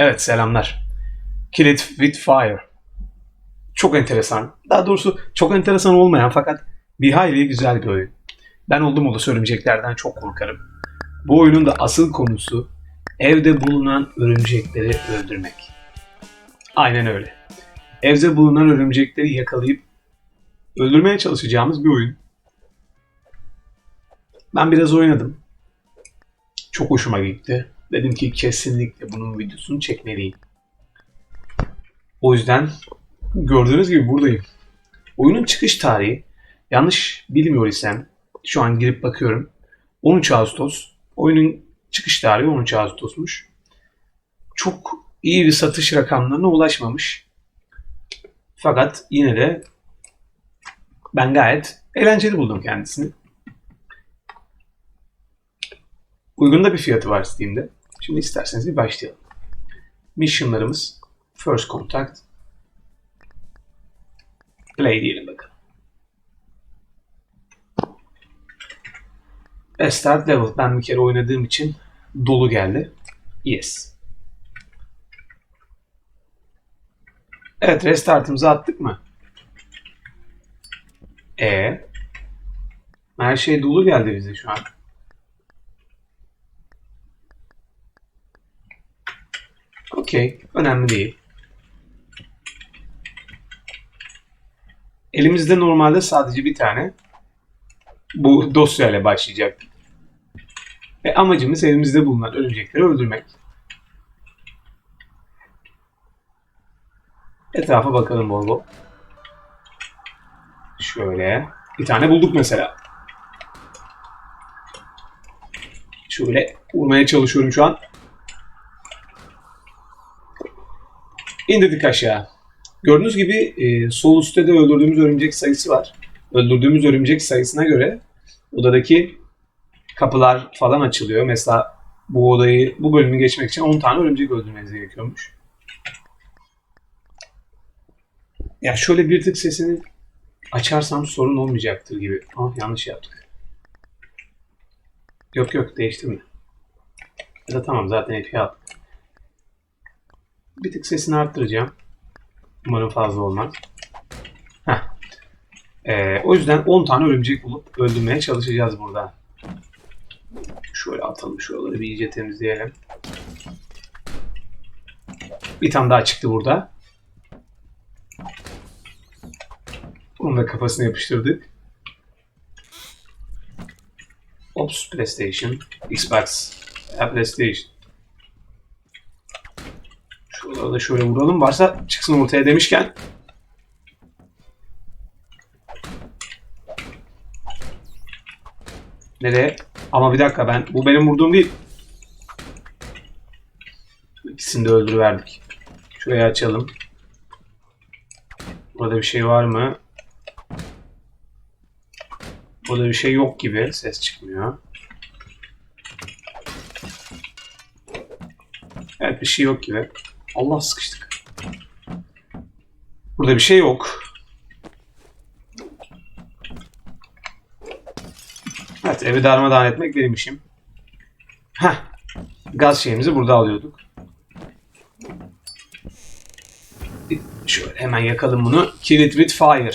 Evet selamlar. Kill It With Fire. Çok enteresan. Daha doğrusu çok enteresan olmayan fakat bir hayli güzel bir oyun. Ben oldum olası örümceklerden çok korkarım. Bu oyunun da asıl konusu evde bulunan örümcekleri öldürmek. Aynen öyle. Evde bulunan örümcekleri yakalayıp öldürmeye çalışacağımız bir oyun. Ben biraz oynadım. Çok hoşuma gitti. Dedim ki kesinlikle bunun videosunu çekmeliyim. O yüzden gördüğünüz gibi buradayım. Oyunun çıkış tarihi yanlış bilmiyor isem şu an girip bakıyorum. 13 Ağustos. Oyunun çıkış tarihi 13 Ağustos'muş. Çok iyi bir satış rakamlarına ulaşmamış. Fakat yine de ben gayet eğlenceli buldum kendisini. Uygun da bir fiyatı var Steam'de. Şimdi isterseniz bir başlayalım. Mission'larımız First Contact Play diyelim bakalım. Ve Start Level. Ben bir kere oynadığım için dolu geldi. Yes. Evet restartımızı attık mı? E her şey dolu geldi bize şu an. Okey. Önemli değil. Elimizde normalde sadece bir tane bu dosyayla başlayacak. Ve amacımız elimizde bulunan örümcekleri öldürmek. Etrafa bakalım bol bol. Şöyle. Bir tane bulduk mesela. Şöyle vurmaya çalışıyorum şu an. İndirdik aşağı. Gördüğünüz gibi e, sol üstte de öldürdüğümüz örümcek sayısı var. Öldürdüğümüz örümcek sayısına göre odadaki kapılar falan açılıyor. Mesela bu odayı, bu bölümü geçmek için 10 tane örümcek öldürmeniz gerekiyormuş. Ya şöyle bir tık sesini açarsam sorun olmayacaktır gibi. Ah yanlış yaptık. Yok yok değiştirme. Ya da tamam zaten epey aldık. Bir tık sesini arttıracağım. Umarım fazla olmaz. Heh. Ee, o yüzden 10 tane örümcek bulup öldürmeye çalışacağız burada. Şöyle atalım şuraları bir iyice temizleyelim. Bir tane daha çıktı burada. Bunun da kafasına yapıştırdık. Ops PlayStation, Xbox, PlayStation. Şuraları da şöyle vuralım. Varsa çıksın ortaya demişken. Nereye? Ama bir dakika ben bu benim vurduğum değil. İkisini de öldürüverdik. Şurayı açalım. Burada bir şey var mı? Burada bir şey yok gibi. Ses çıkmıyor. Evet bir şey yok gibi. Allah sıkıştık. Burada bir şey yok. Evet evi darmadağın etmek benim işim. Heh. Gaz şeyimizi burada alıyorduk. Şöyle hemen yakalım bunu. Kill it with fire.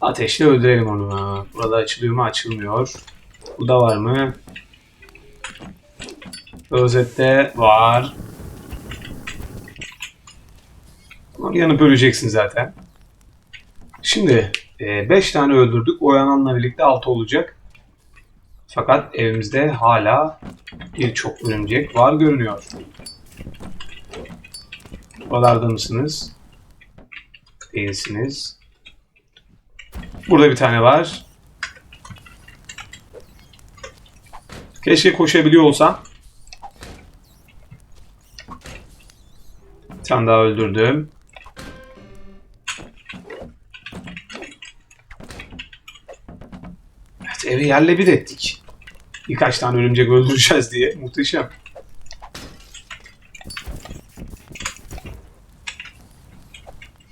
Ateşle öldürelim onu. Burada açılıyor mu? Açılmıyor. Burada var mı? Özette var. Ama yanıp öleceksin zaten. Şimdi 5 tane öldürdük. Oyananla birlikte 6 olacak. Fakat evimizde hala birçok örümcek var görünüyor. Buralarda mısınız? Değilsiniz. Burada bir tane var. Keşke koşabiliyor olsam. Bir tane daha öldürdüm. Evi yerle bir ettik. Birkaç tane örümcek öldüreceğiz diye. Muhteşem.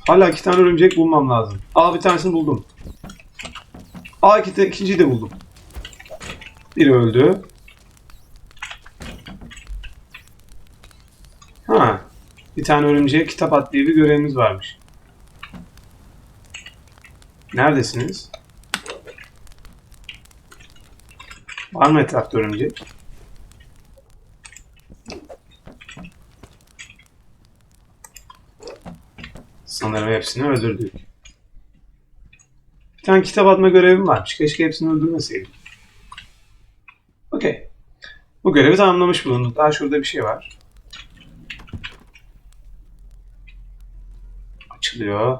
Hala iki tane örümcek bulmam lazım. Aa bir tanesini buldum. Aa iki, ikinciyi de buldum. Biri öldü. Bir tane örümceğe kitap at diye bir görevimiz varmış. Neredesiniz? Var mı etrafta örümcek? Sanırım hepsini öldürdük. Bir tane kitap atma görevim varmış. Keşke hepsini öldürmeseydim. Okey. Bu görevi tamamlamış bulunduk. Daha şurada bir şey var. Açılıyor.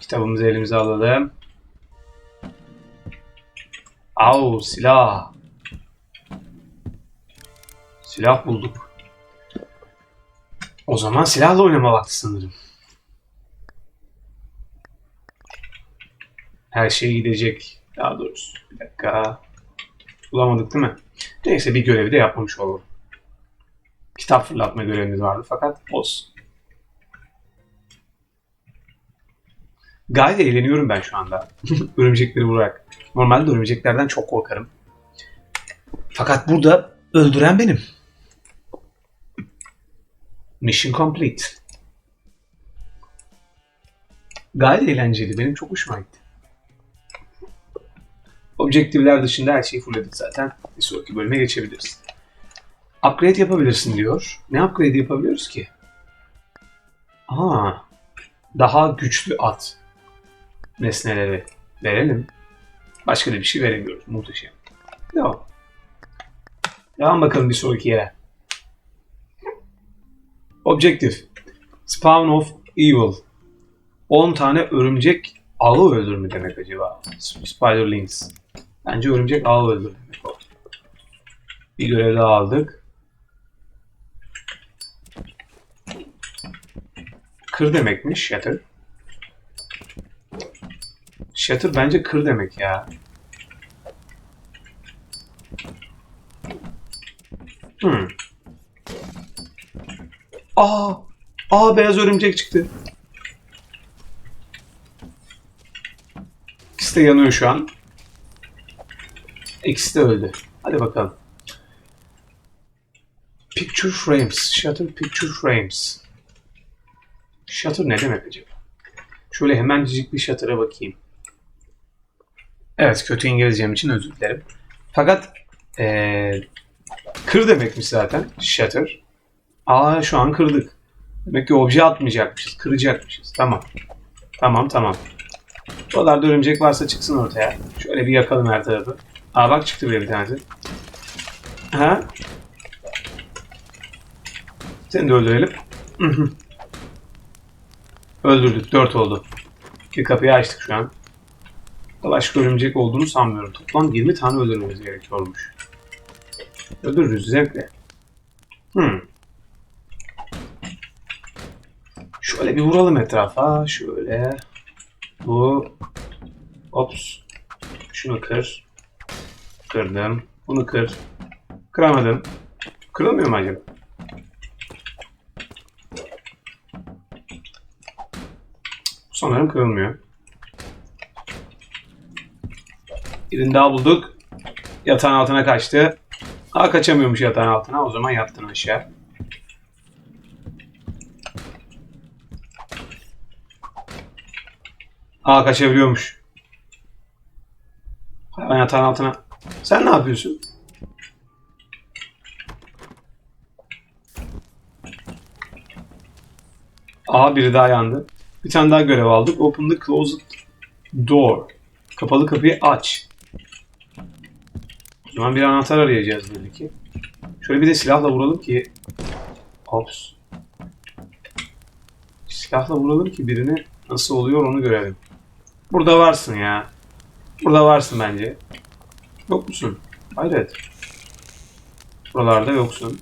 Kitabımızı elimize alalım. Au silah. Silah bulduk. O zaman silahla oynama vakti sanırım. Her şey gidecek. Daha doğrusu. Bir dakika. Bulamadık değil mi? Neyse bir görevi de yapmamış olalım. Kitap fırlatma görevimiz vardı fakat olsun. Gayet eğleniyorum ben şu anda. Örümcekleri vurarak. Normalde örümceklerden çok korkarım. Fakat burada öldüren benim. Mission complete. Gayet eğlenceli. Benim çok hoşuma gitti. Objektifler dışında her şeyi fullledik zaten. Bir sonraki bölüme geçebiliriz. Upgrade yapabilirsin diyor. Ne upgrade yapabiliyoruz ki? Aa, daha güçlü at nesneleri verelim. Başka da bir şey veremiyoruz. Muhteşem. Devam. Devam bakalım bir sonraki yere. Objective. Spawn of Evil. 10 tane örümcek ağı öldür mü demek acaba? Spiderlings. Bence örümcek ağı öldür demek o. Bir görev daha aldık. Kır demekmiş Shatter. Shatter bence kır demek ya. Hmm. Aa, aa beyaz örümcek çıktı. İkisi de yanıyor şu an. İkisi de öldü. Hadi bakalım. Picture frames. Shutter picture frames. Shutter ne demek acaba? Şöyle hemencik bir shutter'a bakayım. Evet kötü İngilizcem için özür dilerim. Fakat ee, kır demekmiş zaten shutter. Aa şu an kırdık. Demek ki obje atmayacakmışız. Kıracakmışız. Tamam. Tamam tamam. Buralarda örümcek varsa çıksın ortaya. Şöyle bir yakalım her tarafı. Aa bak çıktı bile bir tanesi. Ha? Seni de öldürelim. Öldürdük. Dört oldu. Bir kapıyı açtık şu an. Başka örümcek olduğunu sanmıyorum. Toplam 20 tane öldürmemiz gerekiyormuş. Öldürürüz zevkle. Hmm. Bir vuralım etrafa. Şöyle. Bu. Ops. Şunu kır. Kırdım. Bunu kır. Kıramadım. Kırılmıyor mu acaba? Sanırım kırılmıyor. Birini daha bulduk. Yatağın altına kaçtı. Aa kaçamıyormuş yatağın altına. O zaman yattın aşağı. Aa kaçabiliyormuş. Hayvan yatağın altına. Sen ne yapıyorsun? Aa biri daha yandı. Bir tane daha görev aldık. Open the closet door. Kapalı kapıyı aç. O zaman bir anahtar arayacağız belli ki. Şöyle bir de silahla vuralım ki... Ops. Silahla vuralım ki birini nasıl oluyor onu görelim. Burada varsın ya. Burada varsın bence. Yok musun? Hayret. Buralarda yoksun.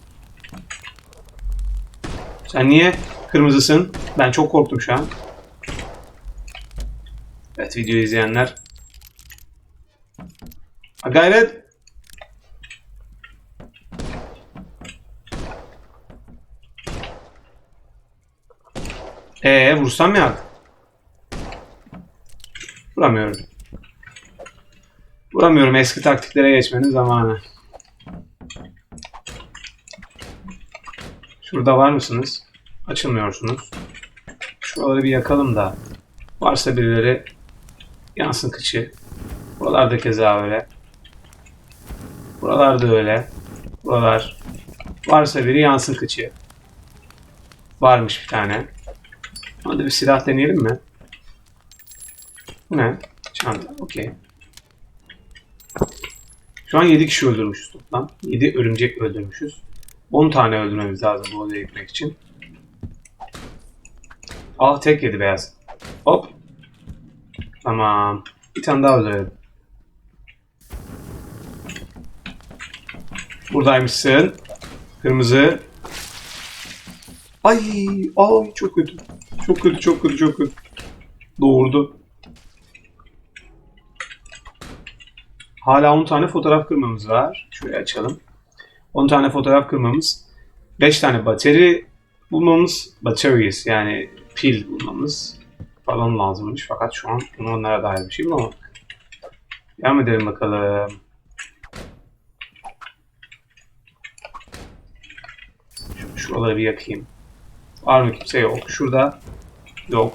Sen niye kırmızısın? Ben çok korktum şu an. Evet video izleyenler. Ha, gayret. Ee vursam ya. Vuramıyorum. Vuramıyorum. Eski taktiklere geçmenin zamanı. Şurada var mısınız? Açılmıyorsunuz. Şuraları bir yakalım da. Varsa birileri yansın kıçı. Buralarda keza öyle. Buralarda öyle. Buralar. Varsa biri yansın kıçı. Varmış bir tane. Hadi bir silah deneyelim mi? Bu ne? Çanta. Okey. Şu an 7 kişi öldürmüşüz toplam. 7 örümcek öldürmüşüz. 10 tane öldürmemiz lazım bu odaya gitmek için. Ah tek yedi beyaz. Hop. Tamam. Bir tane daha öldürelim. Buradaymışsın. Kırmızı. Ay, ay çok kötü. Çok kötü, çok kötü, çok kötü. Doğurdu. Hala 10 tane fotoğraf kırmamız var. Şöyle açalım. 10 tane fotoğraf kırmamız. 5 tane bateri bulmamız. Batteries yani pil bulmamız falan lazımmış. Fakat şu an bunu onlara dair bir şey bulamadık. Devam edelim bakalım. Şu- Şuraları bir yakayım. Var mı kimse yok. Şurada yok.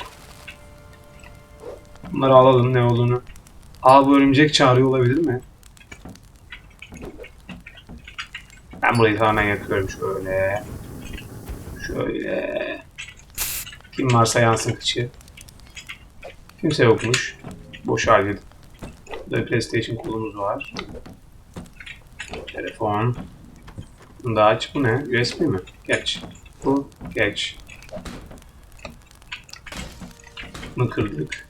Bunları alalım ne olduğunu. Aa bu örümcek çağırıyor olabilir mi? Ben burayı tamamen yakıyorum şöyle. Şöyle. Kim varsa yansın kıçı. Kimse yokmuş. Boş halledin. Burada PlayStation kolumuz var. Telefon. Bunu da aç. Bu ne? USB mi? Geç. Bu. Geç. Bunu kırdık.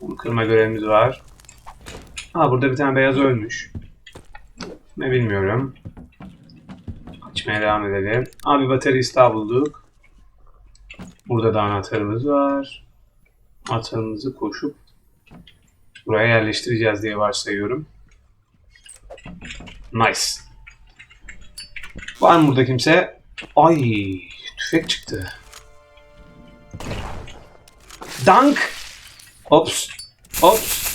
Bunu kırma görevimiz var. Ha burada bir tane beyaz ölmüş. Ne bilmiyorum. Açmaya devam edelim. Abi bataryası daha bulduk. Burada da anahtarımız var. Anahtarımızı koşup buraya yerleştireceğiz diye varsayıyorum. Nice. Var mı burada kimse? Ay tüfek çıktı. Dank. Ops. Ops.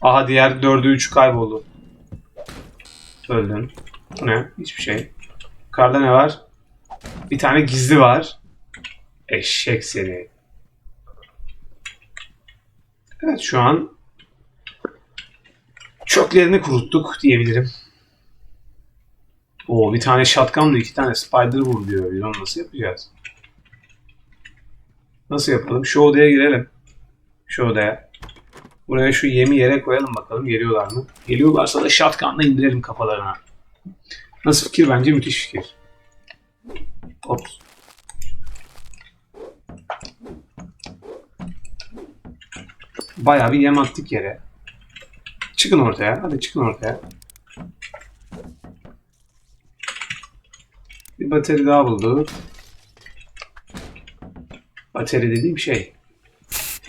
Aha diğer dördü üç kayboldu. Öldün. Bu ne? Hiçbir şey. Yukarıda ne var? Bir tane gizli var. Eşek seni. Evet şu an çöklerini kuruttuk diyebilirim. Oo bir tane shotgunla iki tane spider vur diyor. Biz onu nasıl yapacağız? Nasıl yapalım? Şu odaya girelim. Şu odaya. Buraya şu yemi yere koyalım bakalım geliyorlar mı? Geliyorlarsa da shotgunla indirelim kafalarına. Nasıl fikir? Bence müthiş fikir. Ops. Bayağı bir yem attık yere. Çıkın ortaya. Hadi çıkın ortaya. Bir bateri daha bulduk. Bateri dediğim şey.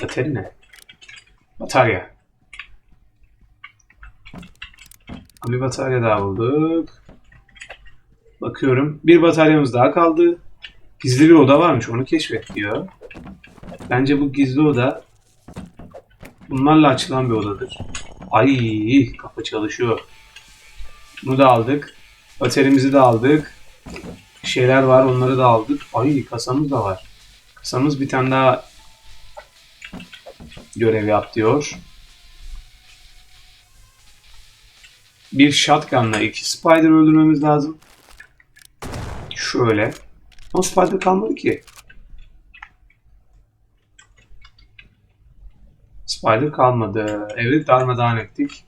Bateri ne? Batarya. Bir batarya daha bulduk. Bakıyorum. Bir bataryamız daha kaldı. Gizli bir oda varmış. Onu keşfet diyor. Bence bu gizli oda bunlarla açılan bir odadır. Ay kapı çalışıyor. Bunu da aldık. Baterimizi de aldık. Şeyler var onları da aldık. Ay kasamız da var. Kasamız bir tane daha görev yap diyor. Bir shotgunla iki spider öldürmemiz lazım. Şöyle. Ama spider kalmadı ki. Spider kalmadı. Evet darmadağın ettik.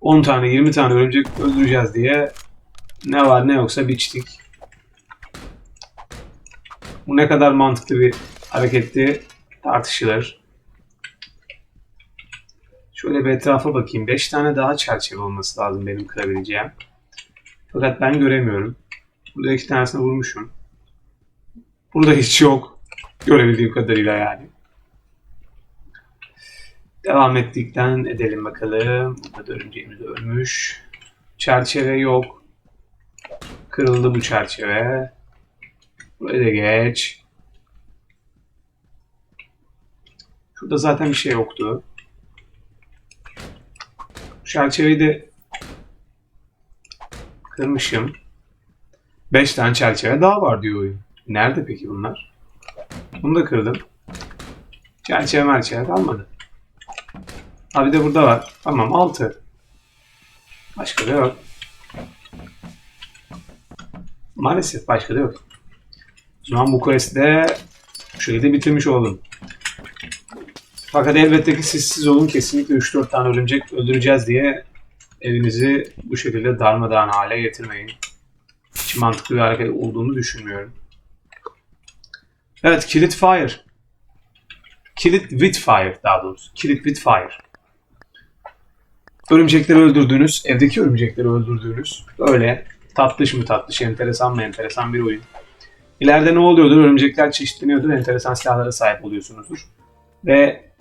10 tane 20 tane örümcek öldüreceğiz diye ne var ne yoksa biçtik. Bu ne kadar mantıklı bir hareketti tartışılır. Şöyle bir etrafa bakayım. 5 tane daha çerçeve olması lazım benim kırabileceğim. Fakat ben göremiyorum. Burada iki tanesini vurmuşum. Burada hiç yok. Görebildiğim kadarıyla yani. Devam ettikten edelim bakalım. Burada da örümceğimiz ölmüş. Çerçeve yok. Kırıldı bu çerçeve. Buraya da geç. Şurada zaten bir şey yoktu. Çerçeveyi de Kırmışım. 5 tane çerçeve daha var diyor oyun. Nerede peki bunlar? Bunu da kırdım. Çerçeve merçeve kalmadı. Abi de burada var. Tamam 6. Başka da yok. Maalesef başka da yok. O zaman bu quest'i de bu şekilde bitirmiş oldum. Fakat elbette ki siz siz olun kesinlikle 3-4 tane örümcek öldüreceğiz diye evinizi bu şekilde darmadağın hale getirmeyin. Hiç mantıklı bir hareket olduğunu düşünmüyorum. Evet, kill it fire. Kill it with fire daha doğrusu. Kill it with fire. Örümcekleri öldürdüğünüz, evdeki örümcekleri öldürdüğünüz öyle tatlış mı tatlış, enteresan mı enteresan bir oyun. İleride ne oluyordur? Örümcekler çeşitleniyordur, enteresan silahlara sahip oluyorsunuzdur. Ve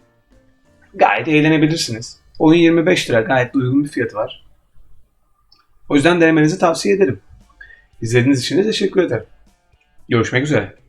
gayet eğlenebilirsiniz. Oyun 25 lira, gayet uygun bir fiyatı var. O yüzden denemenizi tavsiye ederim. İzlediğiniz için de teşekkür ederim. Görüşmek üzere.